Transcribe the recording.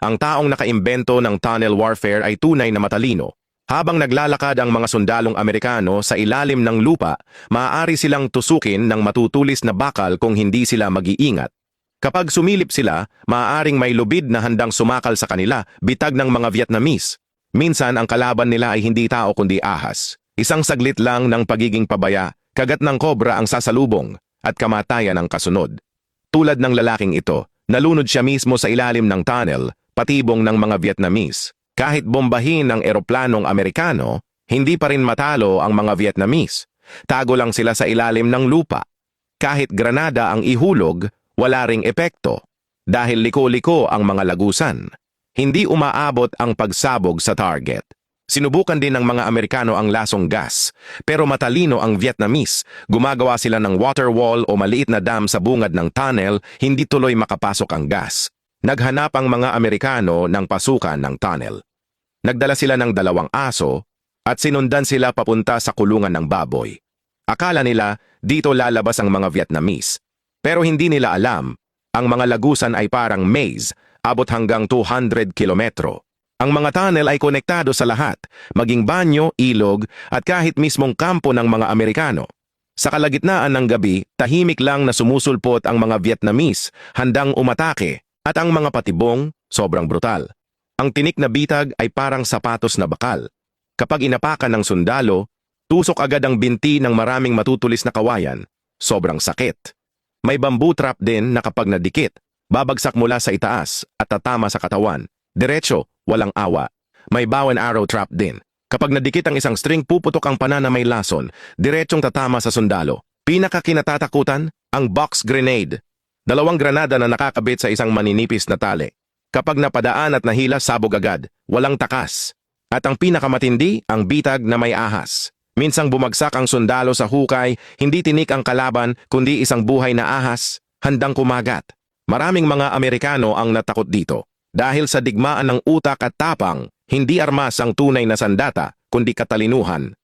ang taong nakaimbento ng tunnel warfare ay tunay na matalino. Habang naglalakad ang mga sundalong Amerikano sa ilalim ng lupa, maaari silang tusukin ng matutulis na bakal kung hindi sila mag-iingat. Kapag sumilip sila, maaaring may lubid na handang sumakal sa kanila, bitag ng mga Vietnamese. Minsan ang kalaban nila ay hindi tao kundi ahas. Isang saglit lang ng pagiging pabaya, kagat ng kobra ang sasalubong, at kamatayan ang kasunod. Tulad ng lalaking ito, nalunod siya mismo sa ilalim ng tunnel, patibong ng mga Vietnamese. Kahit bombahin ng eroplanong Amerikano, hindi pa rin matalo ang mga Vietnamese. Tago lang sila sa ilalim ng lupa. Kahit granada ang ihulog, wala ring epekto. Dahil liko-liko ang mga lagusan. Hindi umaabot ang pagsabog sa target. Sinubukan din ng mga Amerikano ang lasong gas, pero matalino ang Vietnamese. Gumagawa sila ng water wall o maliit na dam sa bungad ng tunnel, hindi tuloy makapasok ang gas. Naghanap ang mga Amerikano ng pasukan ng tunnel. Nagdala sila ng dalawang aso at sinundan sila papunta sa kulungan ng baboy. Akala nila dito lalabas ang mga Vietnamese. Pero hindi nila alam, ang mga lagusan ay parang maze, abot hanggang 200 kilometro. Ang mga tunnel ay konektado sa lahat, maging banyo, ilog, at kahit mismong kampo ng mga Amerikano. Sa kalagitnaan ng gabi, tahimik lang na sumusulpot ang mga Vietnamese, handang umatake, at ang mga patibong, sobrang brutal. Ang tinik na bitag ay parang sapatos na bakal. Kapag inapakan ng sundalo, tusok agad ang binti ng maraming matutulis na kawayan. Sobrang sakit. May bamboo trap din na kapag nadikit, babagsak mula sa itaas at tatama sa katawan. Diretso, walang awa. May bow and arrow trap din. Kapag nadikit ang isang string, puputok ang pana na may lason. Diretsong tatama sa sundalo. Pinakakinatatakutan, ang box grenade. Dalawang granada na nakakabit sa isang maninipis na tali. Kapag napadaan at nahila, sabog agad. Walang takas. At ang pinakamatindi, ang bitag na may ahas. Minsang bumagsak ang sundalo sa hukay, hindi tinik ang kalaban, kundi isang buhay na ahas, handang kumagat. Maraming mga Amerikano ang natakot dito. Dahil sa digmaan ng utak at tapang, hindi armas ang tunay na sandata, kundi katalinuhan.